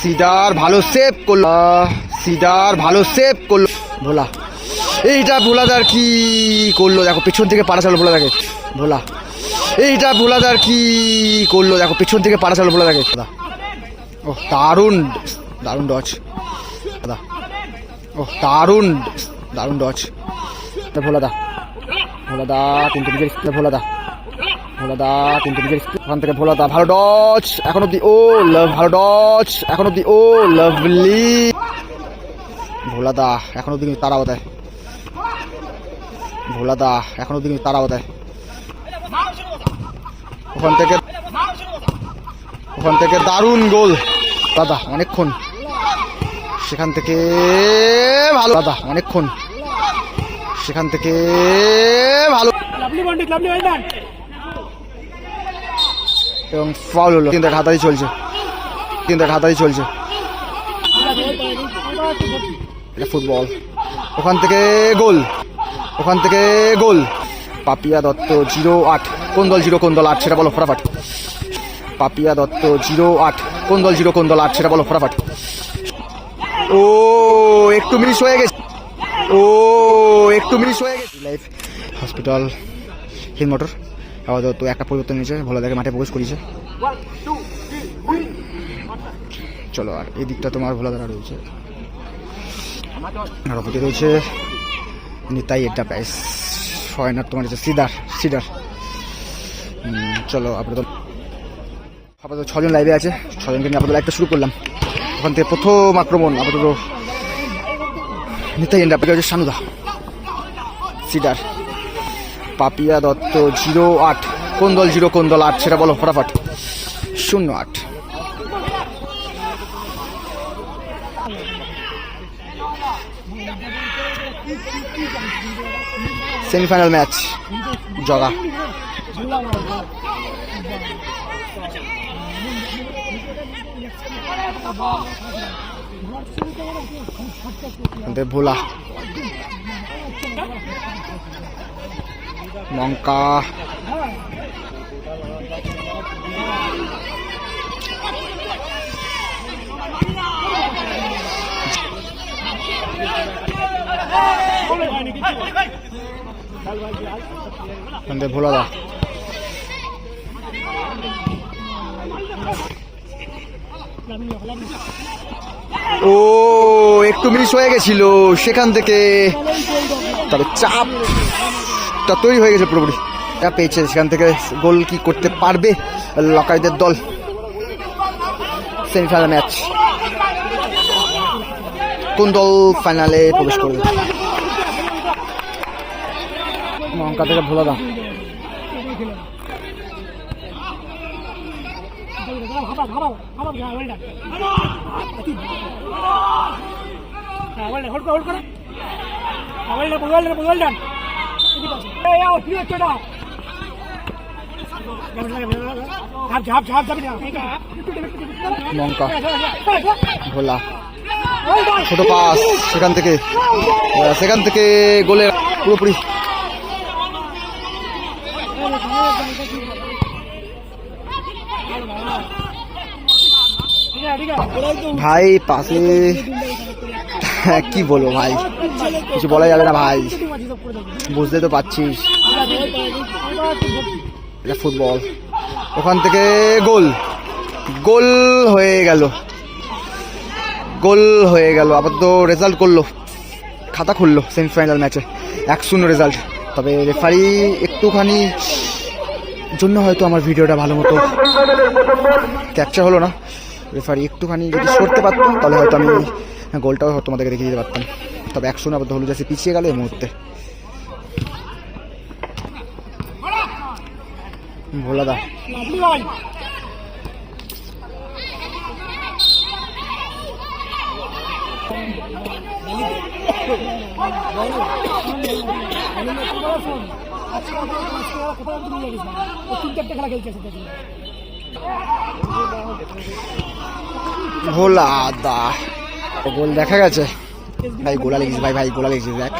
Cedar ভালো save করল। সিদার ভালো সেভ করল। ভোলা, এইটা ভোলাদার কি করল? দেখো, পেছন থেকে পাড়া চালো ভোলা দেখে ভোলা, এইটা ভোলাদার কি করল? দেখো, পেছন থেকে পাড়া চালো ভোলা দেখে দাদা, ও, দারুণ দারুণ ডচ দাদা, ও, দারুণ দারুণ ডচ ভোলাদা ভোলাদা কিন্তু নিজের ভোলাদা। ভোলাদা কিন্তু নিজের ওখান থেকে ভোলাদা, ভালো ডচ এখন অব্দি ও লাভ ভালো ডচ এখন অব্দি ও লাভলি ভোলাদা, এখন অব্দি কিন্তু তারাও দেয় ভোলাদা, এখন অব্দি কিন্তু তারাও দেয় ওখান থেকে ওখান থেকে দারুণ গোল। দাদা, অনেকক্ষণ। সেখান থেকে, ভালো। দাদা, অনেকক্ষণ। সেখান থেকে, ভালো। লাভলি বন্ডিক লাভলি ওয়েল এবং ফাউল হলো। তিনটা হাতারি চলছে। কিন্তু হাতারি চলছে। এটা ফুটবল ওখান থেকে গোল। ওখান থেকে গোল। পাপিয়া দত্ত জিরো আট। কোন দল জিরো, কোন দল আট, সেটা বলো ফটাফট। পাপিয়া দত্ত জিরো আট। কোন দল জিরো, কোন দল আট, সেটা বলো ফটাফট। ও, একটু মিস হয়ে গেছে। ও, একটু মিস হয়ে গেছে। Life hospital hill motor. আপাতত একটা পরিবর্তন নিয়েছে ভালো দেখে মাঠে প্রবেশ করেছে চলো আর এই দিকটা তোমার ভোলা দ্বারা রয়েছে। আর রয়েছে। নিতাই এটা প্রাইস ফয়নার তোমার হচ্ছে সিদার সিডার চলো আপাতত। আপাতত ছজন লাইভে আছে। ছজনকে নিয়ে আপাতত লাইভটা শুরু করলাম। ওখান থেকে প্রথম আক্রমণ আপাতত নিতাই এন্ডা হচ্ছে সানুদা। সিডার পাপিয়া দত্ত জিরো আট। কোন দল জিরো, কোন দল আট? সেটা বলো ফটাফট। শূন্য আট। Semifinal match. জগা। ভোলা। লঙ্কা। ভোলা ও একটু মিস হয়ে গেছিল সেখান থেকে। তবে চাপটা তৈরি হয়ে গেছে পুরোপুরি। চাপ পেয়েছে সেখান থেকে গোল কি করতে পারবে লকাইদের দল। Semifinal match. কোন দল ফাইনালে প্রবেশ করবে? লঙ্কা থেকে ভোলা দাম ডান হোল্ড করে হোল্ড করে। ওয়েল লঙ্কা ভোলা। ছোট পাস সেখান থেকে। সেখান থেকে গোলের পুরোপুরি। ভাই পাশে কি বলব ভাই? কিছু বলা যাবে না ভাই। বুঝতে তো পারছিস। এটা ফুটবল। ওখান থেকে গোল। গোল হয়ে গেল। গোল হয়ে গেল। আবার তো রেজাল্ট করল। খাতা খুললো সেমিফাইনাল ম্যাচে এক শূন্য রেজাল্ট তবে রেফারি একটুখানি জন্য হয়তো আমার ভিডিওটা ভালো মতো ক্যাপচার হলো না। রেফারি একটুখানি যদি সরতে পারতো, তাহলে হয়তো আমি গোলটাও তোমাদেরকে দেখিয়ে দিতে পারতাম। তবে একশো না হলুদ জাসি পিছিয়ে গেল এই মুহূর্তে। ভোলাদা। খেলা খেলছে ভোলাদা ও গোল দেখা গেছে ভাই গোলা লেগেছে ভাই ভাই গোলা লেগেছে দেখ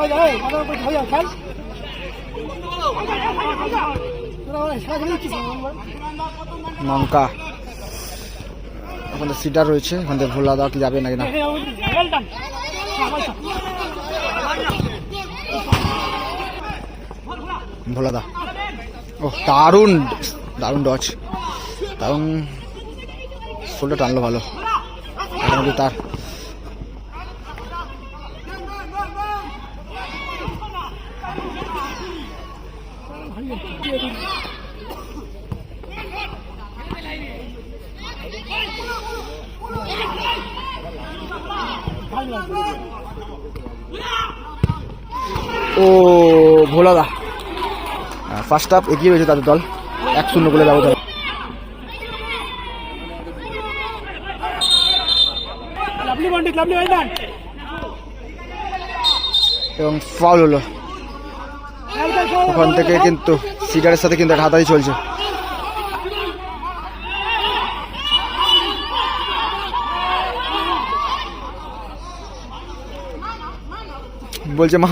হয়ে হয়ে লঙ্কা ওখানে সিডার রয়েছে ওখান থেকে ভোলা দেওয়া কি যাবে নাকি না ওয়েল ডান ভোলা দা ও দারুণ দারুণ ডচ দারুণ ফুলটা টানলো ভালো। তার। ও ভোলা দা ফার্স্ট হাফ এগিয়ে রয়েছে তাদের দল। এক শূন্য গোলে ব্যবধান। এবং ফাউল হলো। ওখান থেকে কিন্তু সিডারের সাথে কিন্তু একটা হাতারি চলছে। বলছে মা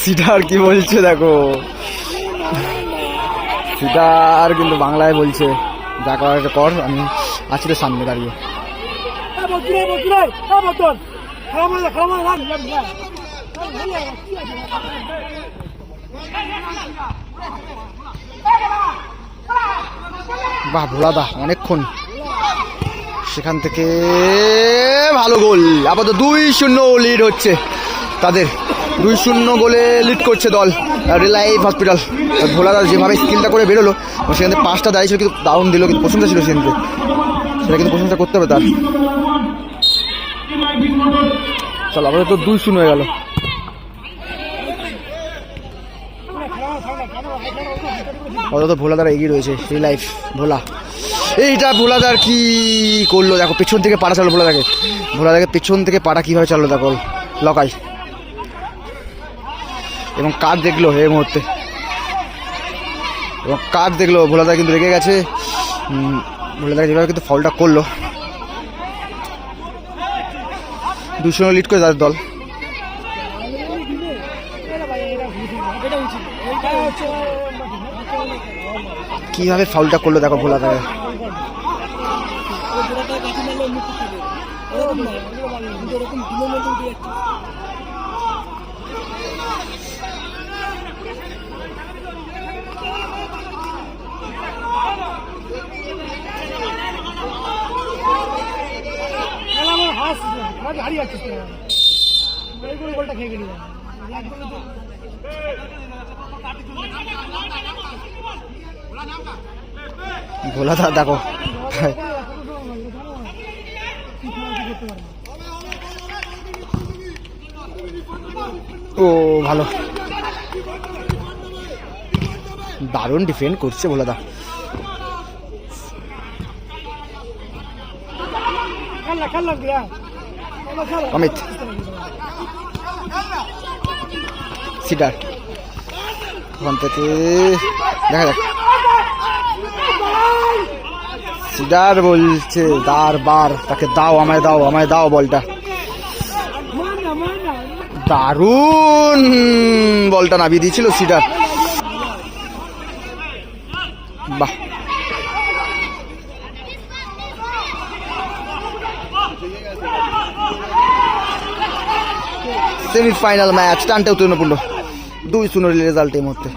সিডার কি বলছে দেখো? সিডার কিন্তু বাংলায় বলছে, যা করার কর, আমি আছি তো সামনে দাঁড়িয়ে। বাহ, ভোলাদা, অনেকক্ষণ। সেখান থেকে ভালো গোল, আপাতত দুই শূন্য লিড হচ্ছে তাদের। দুই শূন্য গোলে লিড করছে দল রিলাইফ হসপিটাল। ভোলাদা যেভাবে স্কিলটা করে বেরোলো সেখান থেকে পাঁচটা দাঁড়িয়েছিল, কিন্তু ডাউন দিল, কিন্তু প্রশংসা ছিল সেখান সেটা কিন্তু প্রশংসা করতে হবে তার। চল তো দুই শূন্য হয়ে গেল। অত ভোলাদার এগিয়ে রয়েছে সেই লাইফ ভোলা। এইটা ভোলাদার কি করল? দেখো, পেছন থেকে পাড়া চালো ভোলাদাকে। ভোলাদাকে পেছন থেকে পাড়া কীভাবে চাললো দেখো লকাই এবং কার দেখল এই মুহূর্তে? এবং কার দেখল? ভোলাদা কিন্তু রেগে গেছে। উম, ভোলাদাকে যেভাবে কিন্তু ফলটা করল। দুশো লিড করে তাদের দল। কীভাবে ফাউলটা করল দেখো ভোলাদাকে এরকম নয় এরকম দিনের মধ্যে উঠে যাচ্ছে খেলা আমার হাস যাচ্ছিস তোরা গোলটা খেয়ে গেলি। একদম তো দেখো। ও ভালো। দারুণ ডিফেন্ড করছে ভোলাদা খেলা খেলা দিয়া খেলা অমিত। সিডার। ওখান থেকে দেখা যাক। সিডার বলছে বার বার। তাকে দাও, আমায় দাও আমায় দাও বলটা। দারুণ বলটা নামিয়ে দিয়েছিল সিডার। বাহ। সেমিফাইনাল ম্যাচ টানতে উত্তীর্ণপূর্ণ দুই শূন্য রেজাল্ট এই মুহূর্তে।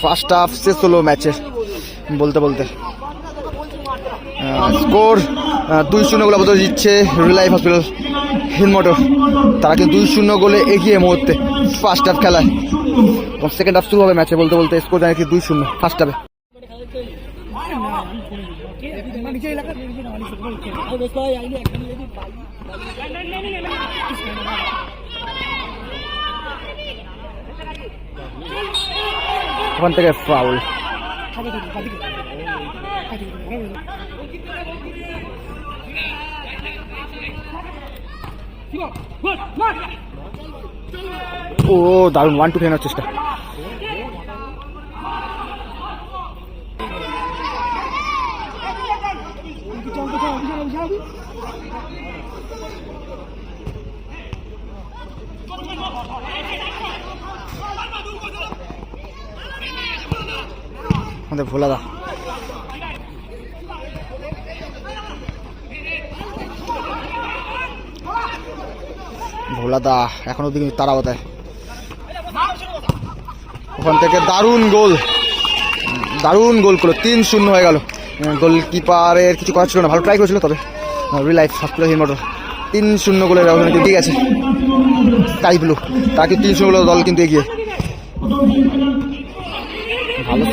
ফার্স্ট হাফ শেষ হলো ম্যাচের বলতে বলতে। স্কোর দুই শূন্য গোলে বদল দিচ্ছে রিলাইফ হসপিটাল হিনমোটর তারা কিন্তু দুই শূন্য গোলে এগিয়ে মুহূর্তে ফার্স্ট হাফ খেলায়। সেকেন্ড হাফ শুরু হবে ম্যাচে বলতে বলতে স্কোর জানি দুই শূন্য ফার্স্ট হাফে নিচে এলাকা কয় আইনি একটা যদি ওখান থেকে ফাউল ও, দারুণ ওয়ান টু টেনের চেষ্টা। আমাদের ভোলা দা। ভোলা দা, এখন অব্দি কিন্তু তারা বাতায় ওখান থেকে দারুণ গোল। দারুণ গোল করল, তিন শূন্য হয়ে গেল। গোলকিপারের কিছু করার ছিল না। ভালো ট্রাই করেছিল, তবে রিলাইফ হসপিটাল হিমোটর তিন শূন্য গোলের ব্যবধানে কিন্তু ঠিক আছে স্কাই ব্লু তাকে তিন শূন্য গোলের দল কিন্তু এগিয়ে। ভালো।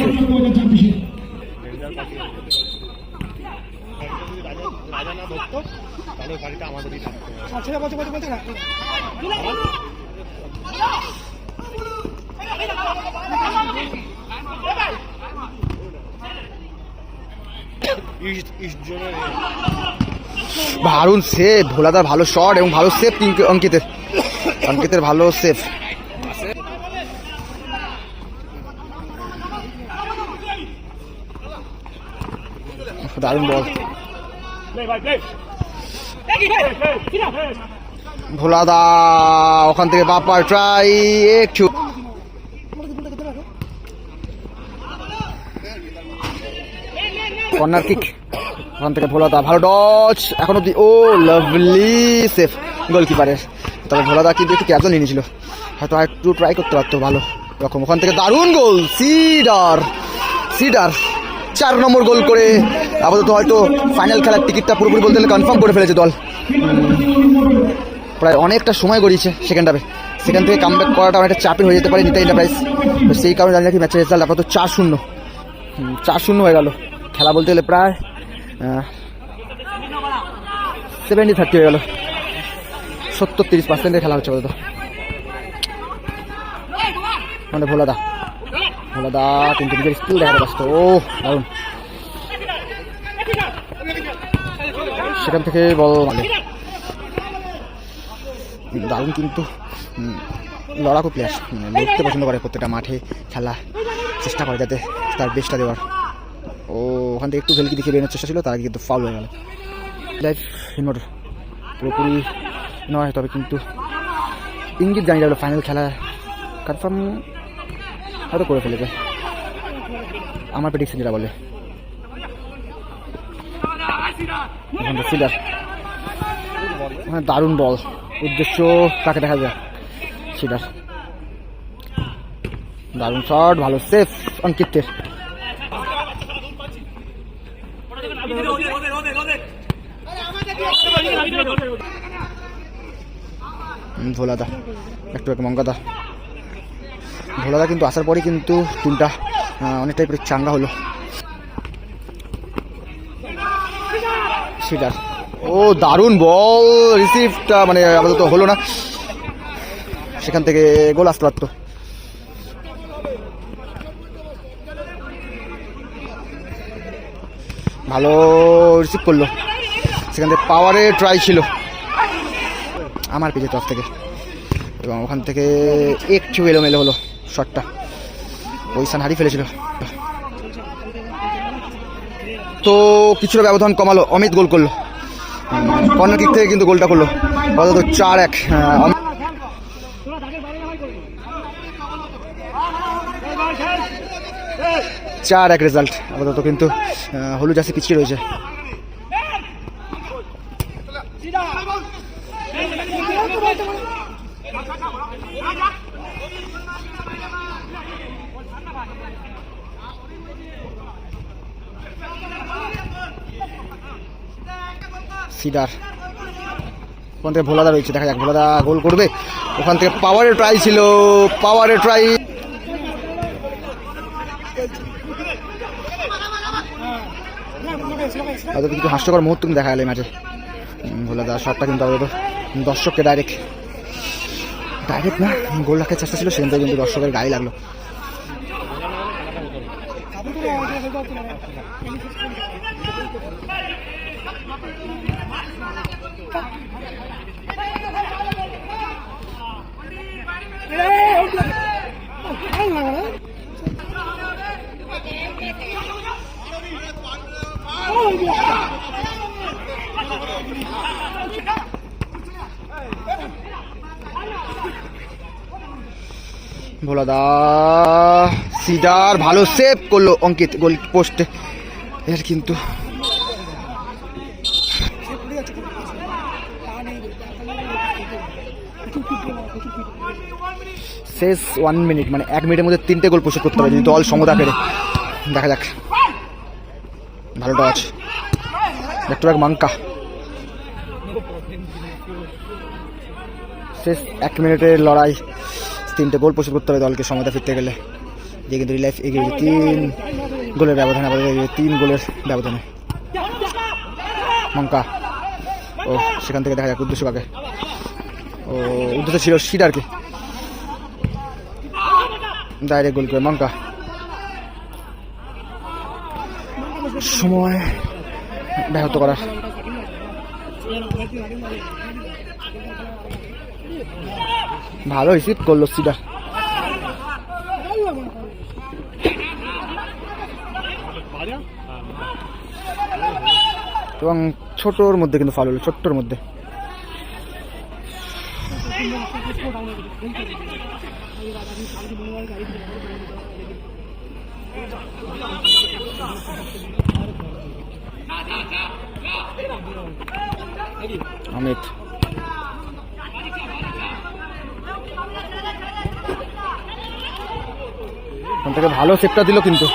আচ্ছা বলতে বলতে বলতে না দারুণ সেভ ভোলাদার ভালো শট এবং ভালো সেভ অঙ্কিতের। অঙ্কিতের ভালো সেভ দারুণ বল ভোলাদা ওখান থেকে বাপার ট্রাই একটু। কর্নার কিক ওখান থেকে ভোলাদা, ভালো ডচ এখন অব্দি ও লাভলি সেফ গোলকিপারের তবে ভোলাদা কিন্তু একটু ক্যাপজন নিয়ে নিয়েছিল। হয়তো আর একটু ট্রাই করতে পারতো, ভালো রকম। ওখান থেকে দারুণ গোল সিডার সিডার চার নম্বর গোল করে আপাতত হয়তো ফাইনাল খেলার টিকিটটা পুরোপুরি বলতে গেলে কনফার্ম করে ফেলেছে দল। প্রায় অনেকটা সময় গড়িয়েছে সেকেন্ড হাফে সেখান থেকে কামব্যাক করাটা অনেকটা চাপের হয়ে যেতে পারে নিতে এন্টারপ্রাইজ তো সেই কারণে জানি নাকি ম্যাচের রেজাল্ট আপাতত চার শূন্য। চার শূন্য হয়ে গেল। খেলা বলতে গেলে প্রায় সেভেন্টি থার্টি হয়ে গেল। সত্তর তিরিশ পার্সেন্টের খেলা হচ্ছে বলতো মানে ভোলাদা। ভোলাদা কিন্তু নিজের স্কিল দেখাতে ব্যস্ত। ও, দারুণ। সেখান থেকে বল মানে দারুণ কিন্তু লড়াকু প্লেয়ার লড়তে পছন্দ করে প্রত্যেকটা মাঠে খেলা। চেষ্টা করে যাতে তার বেস্টটা দেওয়ার। ও ওখান থেকে একটু ভেলকি দেখিয়ে বেরোনোর চেষ্টা ছিল, তার কিন্তু ফাউল হয়ে গেল। লাইফ পুরোপুরি নয়, তবে কিন্তু ইঙ্গিত জানি যাবে ফাইনাল খেলা। কনফার্ম হয়তো করে ফেলেছে। আমার প্রেডিকশন যেটা বলে। দারুণ বল উদ্দেশ্য তাকে দেখা যায় সিডার দারুণ শট ভালো সেফ অঙ্কিতের ভোলাদা একটু একটু মঙ্গাদা। ভোলাদা কিন্তু আসার পরে কিন্তু আহ, অনেকটাই পুরো চাঙ্গা হলো। সিডার। ও দারুণ বল রিসিভটা মানে আপাতত হলো না। সেখান থেকে গোল আসতে পারতো। ভালো রিসিভ করল। সেখান থেকে পাওয়ারে ট্রাই ছিল। আমার পেজের তরফ থেকে। এবং ওখান থেকে একটু এলোমেলো হলো শটটা পজিশন হারিয়ে ফেলেছিল। তো কিছুটা ব্যবধান কমালো, অমিত গোল করল। কর্নার কিক থেকে কিন্তু গোলটা করল। অন্তত চার এক চার এক রেজাল্ট আপাতত কিন্তু হলুদ জার্সি পিছিয়ে রয়েছে। সিডার ওখান থেকে ভোলাদা রয়েছে, দেখা যাক, ভোলাদা গোল করবে। ওখান থেকে পাওয়ারের ট্রাই ছিল পাওয়ারের ট্রাই হয়তো কিছু হাস্যকর মুহূর্ত কিন্তু দেখা গেল ম্যাচে ভোলাদা শটটা কিন্তু আমাদের দর্শককে ডাইরেক্ট ডাইরেক্ট না, গোল রাখার চেষ্টা ছিল, সেখান থেকে কিন্তু দর্শকের গায়ে লাগল। ভোলাদা সিদার ভালো সেভ করল অঙ্কিত গোল পোস্টে এর কিন্তু শেষ ওয়ান মিনিট মানে এক মিনিটের মধ্যে তিনটে গোল পরিশোধ করতে হবে যদি দল সমতা পেরে দেখা যাক। ভালো টচ দেখতে পাক মাঙ্কা শেষ এক মিনিটের লড়াই। তিনটে গোল পরিশোধ করতে হবে দলকে সমতা ফিরতে গেলে। যে কিন্তু রিলাইফ এগিয়ে তিন গোলের ব্যবধানে তিন গোলের ব্যবধানে। মঙ্কা ও, সেখান থেকে দেখা যাক উদ্দেশ্য কাকে। ও, উদ্দেশ্য ছিল সিডারকে। ডাইরেক্ট গোল করে মঙ্কা। সময় ব্যাহত করার। ভালো রিসিভ করল সিডার। এবং ছোটোর মধ্যে কিন্তু ফাল হলো ছোট্টর মধ্যে। অমিত ওখান থেকে ভালো সেপটা দিল কিন্তু।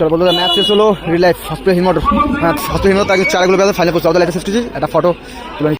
চলো বলতো ম্যাচ শেষ হলো রিলাইফ হিমোটর হ্যাঁ হসপিটাল হিমোটর তাকে চারগুলো ফাইনাল করছে আমাদের একটা শেষ করছি, একটা ফটো তুলে।